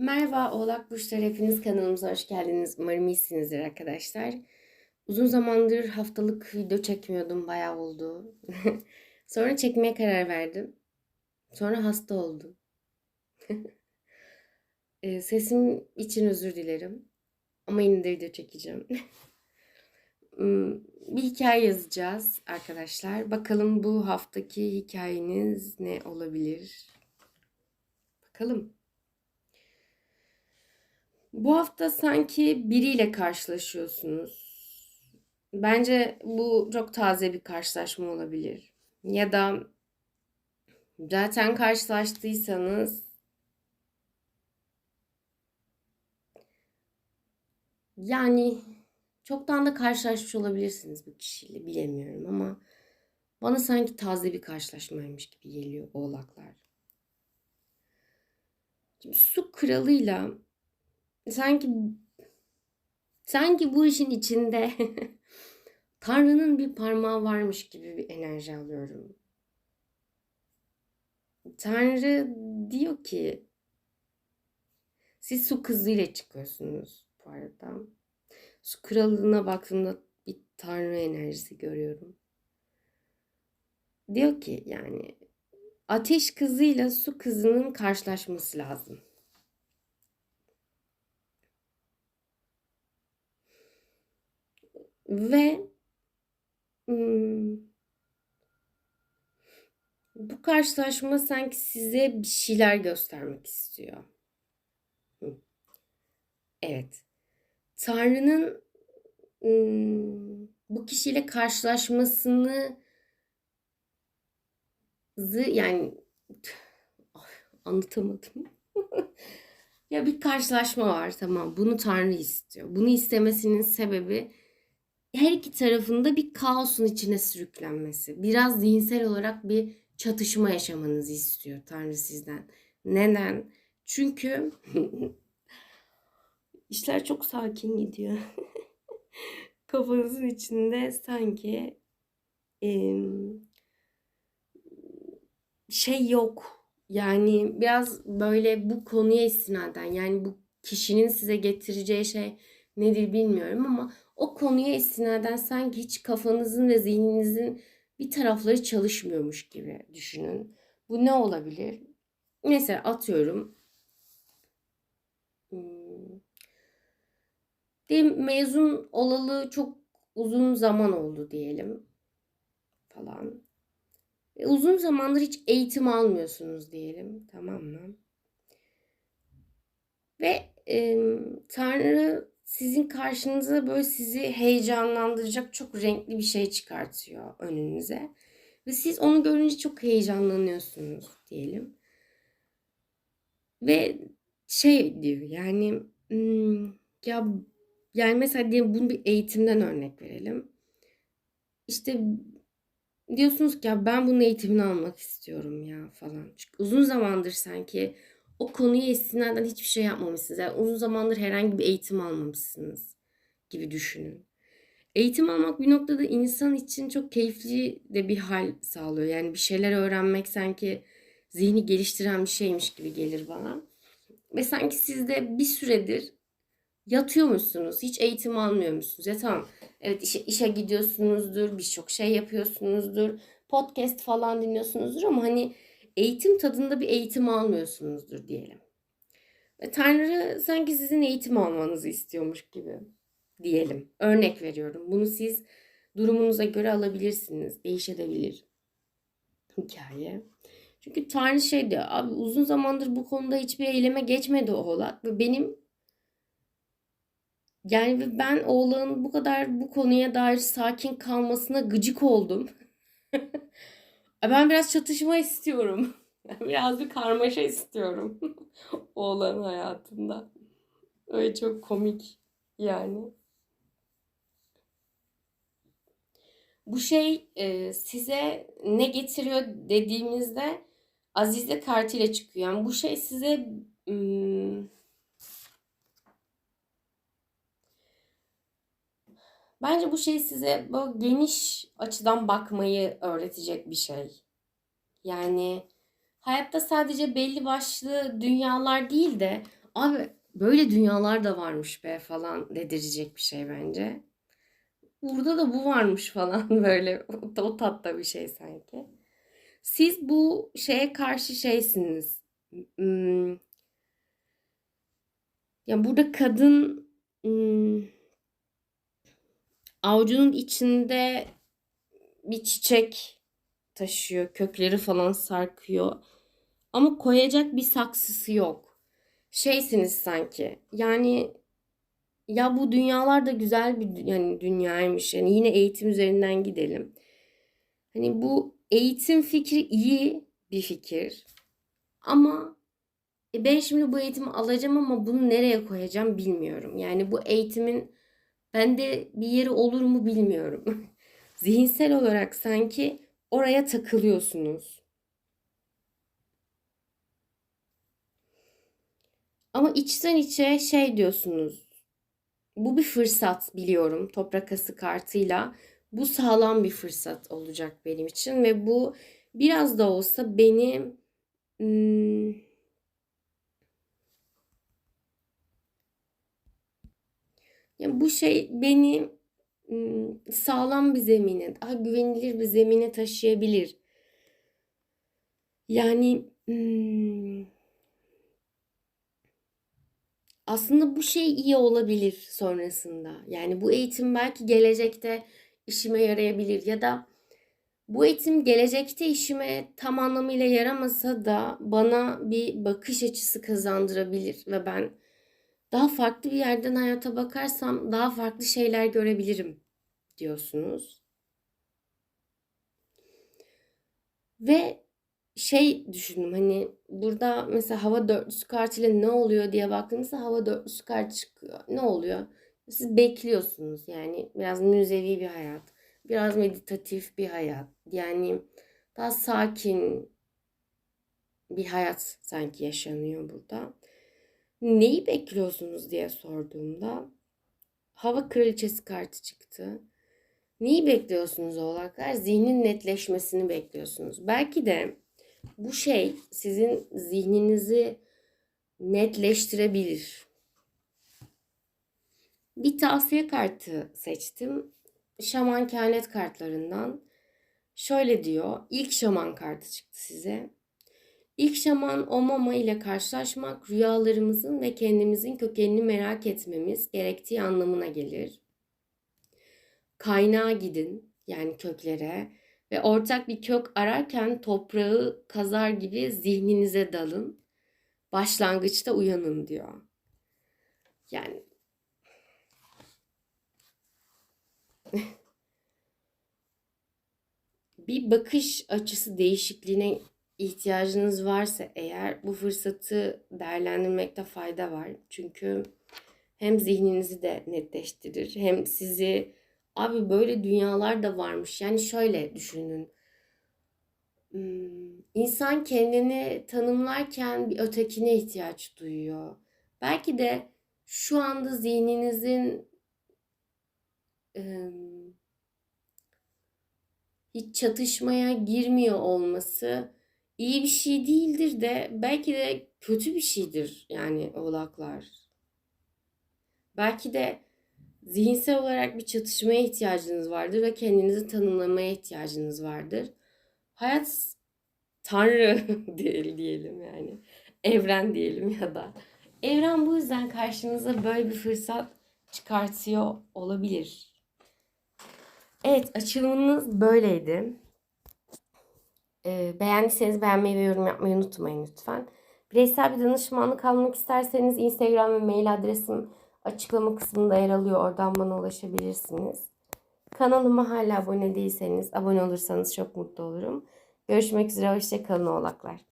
Merhaba Oğlak Burçları hepiniz kanalımıza hoş geldiniz. Umarım iyisinizdir arkadaşlar. Uzun zamandır haftalık video çekmiyordum. Bayağı oldu. Sonra çekmeye karar verdim. Sonra hasta oldum. Ee, Sesim için özür dilerim. Ama yine de video çekeceğim. Hmm, Bir hikaye yazacağız arkadaşlar. Bakalım bu haftaki hikayeniz ne olabilir? Bakalım. Bu hafta sanki biriyle karşılaşıyorsunuz. Bence bu çok taze bir karşılaşma olabilir. Ya da zaten karşılaştıysanız yani çoktan da karşılaşmış olabilirsiniz bu kişiyle bilemiyorum ama bana sanki taze bir karşılaşmaymış gibi geliyor oğlaklar. Şimdi su kralıyla sanki sanki bu işin içinde Tanrı'nın bir parmağı varmış gibi bir enerji alıyorum. Tanrı diyor ki siz su kızıyla çıkıyorsunuz bu arada. Su kralına baktığımda bir tanrı enerjisi görüyorum. Diyor ki yani ateş kızıyla su kızının karşılaşması lazım. Ve bu karşılaşma sanki size bir şeyler göstermek istiyor. Evet. Tanrı'nın bu kişiyle karşılaşmasını yani anlatamadım. Ya bir karşılaşma var tamam. Bunu Tanrı istiyor. Bunu istemesinin sebebi her iki tarafında bir kaosun içine sürüklenmesi. Biraz zihinsel olarak bir çatışma yaşamanızı istiyor Tanrı sizden. Neden? Çünkü işler çok sakin gidiyor. Kafanızın içinde sanki em, şey yok. Yani biraz böyle bu konuya istinaden yani bu kişinin size getireceği şey nedir bilmiyorum ama o konuya istinaden sanki hiç kafanızın ve zihninizin bir tarafları çalışmıyormuş gibi düşünün. Bu ne olabilir? Mesela atıyorum. Hmm, Diyelim mezun olalı çok uzun zaman oldu diyelim falan. E, uzun zamandır hiç eğitim almıyorsunuz diyelim, tamam mı? Ve e, Tanrı sizin karşınıza böyle sizi heyecanlandıracak çok renkli bir şey çıkartıyor önünüze. Ve siz onu görünce çok heyecanlanıyorsunuz diyelim. Ve şey diyor yani hmm, ya yani mesela diyelim bunu bir eğitimden örnek verelim. İşte diyorsunuz ki ya ben bunun eğitimini almak istiyorum ya falan. Çünkü uzun zamandır sanki o konuya istinaden hiçbir şey yapmamışsınız. Yani uzun zamandır herhangi bir eğitim almamışsınız gibi düşünün. Eğitim almak bir noktada insan için çok keyifli de bir hal sağlıyor. Yani bir şeyler öğrenmek sanki zihni geliştiren bir şeymiş gibi gelir bana. Ve sanki siz de bir süredir yatıyormuşsunuz. Hiç eğitim almıyormuşsunuz. Ya tamam evet işe, işe gidiyorsunuzdur. Birçok şey yapıyorsunuzdur. Podcast falan dinliyorsunuzdur ama hani eğitim tadında bir eğitim almıyorsunuzdur diyelim. Ve Tanrı sanki sizin eğitim almanızı istiyormuş gibi diyelim. Örnek veriyorum. Bunu siz durumunuza göre alabilirsiniz. Değişebilir hikaye. Çünkü Tanrı şey diyor. Abi uzun zamandır bu konuda hiçbir eyleme geçmedi oğlak. Ve benim yani ben oğlanın bu kadar bu konuya dair sakin kalmasına gıcık oldum. Ben biraz çatışma istiyorum. Biraz bir karmaşa istiyorum. Oğlanın hayatında. Öyle çok komik yani. Bu şey e, size ne getiriyor dediğimizde Azize kartıyla çıkıyor. Yani bu şey size hmm, bence bu şey size böyle geniş açıdan bakmayı öğretecek bir şey. Yani hayatta sadece belli başlı dünyalar değil de Abi böyle dünyalar da varmış be falan dedirecek bir şey bence. Burada da bu varmış falan böyle o, tatta bir şey sanki. Siz bu şeye karşı şeysiniz. Hmm, ya burada kadın hmm, avucunun içinde bir çiçek taşıyor. Kökleri falan sarkıyor. Ama koyacak bir saksısı yok. Şeysiniz sanki. Yani ya bu dünyalar da güzel bir yani dünyaymış. Yani yine eğitim üzerinden gidelim. Hani bu eğitim fikri iyi bir fikir. Ama e ben şimdi bu eğitimi alacağım ama bunu nereye koyacağım bilmiyorum. Yani bu eğitimin bende bir yeri olur mu bilmiyorum. Zihinsel olarak sanki oraya takılıyorsunuz. Ama içten içe şey diyorsunuz. Bu bir fırsat biliyorum toprak ası kartıyla. Bu sağlam bir fırsat olacak benim için ve bu biraz da olsa beni hmm, yani bu şey beni sağlam bir zemine, daha güvenilir bir zemine taşıyabilir. Yani aslında bu şey iyi olabilir sonrasında. Yani bu eğitim belki gelecekte işime yarayabilir ya da bu eğitim gelecekte işime tam anlamıyla yaramasa da bana bir bakış açısı kazandırabilir ve ben daha farklı bir yerden hayata bakarsam daha farklı şeyler görebilirim diyorsunuz. Ve şey düşündüm hani burada mesela hava dörtlüsü kartıyla ne oluyor diye baktığımızda hava dörtlüsü kart çıkıyor. Ne oluyor? Siz bekliyorsunuz yani biraz müzevi bir hayat, biraz meditatif bir hayat. Yani daha sakin bir hayat sanki yaşanıyor burada. Neyi bekliyorsunuz diye sorduğumda hava kraliçesi kartı çıktı. Neyi bekliyorsunuz oğlaklar? Zihnin netleşmesini bekliyorsunuz. Belki de bu şey sizin zihninizi netleştirebilir. Bir tavsiye kartı seçtim. Şaman kehanet kartlarından. Şöyle diyor. İlk şaman kartı çıktı size. İlk şaman o mama ile karşılaşmak rüyalarımızın ve kendimizin kökenini merak etmemiz gerektiği anlamına gelir. Kaynağa gidin yani köklere ve ortak bir kök ararken toprağı kazar gibi zihninize dalın. Başlangıçta uyanın diyor. Yani bir bakış açısı değişikliğine ihtiyacınız varsa eğer bu fırsatı değerlendirmekte fayda var. Çünkü hem zihninizi de netleştirir hem sizi abi böyle dünyalar da varmış. Yani şöyle düşünün. Hmm, İnsan kendini tanımlarken bir ötekine ihtiyaç duyuyor. Belki de şu anda zihninizin hiç çatışmaya girmiyor olması iyi bir şey değildir de belki de kötü bir şeydir yani oğlaklar. Belki de zihinsel olarak bir çatışmaya ihtiyacınız vardır ve kendinizi tanımlamaya ihtiyacınız vardır. Hayat Tanrı değil diyelim yani. Evren diyelim ya da. Evren bu yüzden karşınıza böyle bir fırsat çıkartıyor olabilir. Evet açılımınız böyleydi. Ee, beğendiyseniz beğenmeyi ve yorum yapmayı unutmayın lütfen. Bireysel bir danışmanlık almak isterseniz Instagram ve mail adresim açıklama kısmında yer alıyor. Oradan bana ulaşabilirsiniz. Kanalıma hala abone değilseniz abone olursanız çok mutlu olurum. Görüşmek üzere. Hoşçakalın oğlaklar.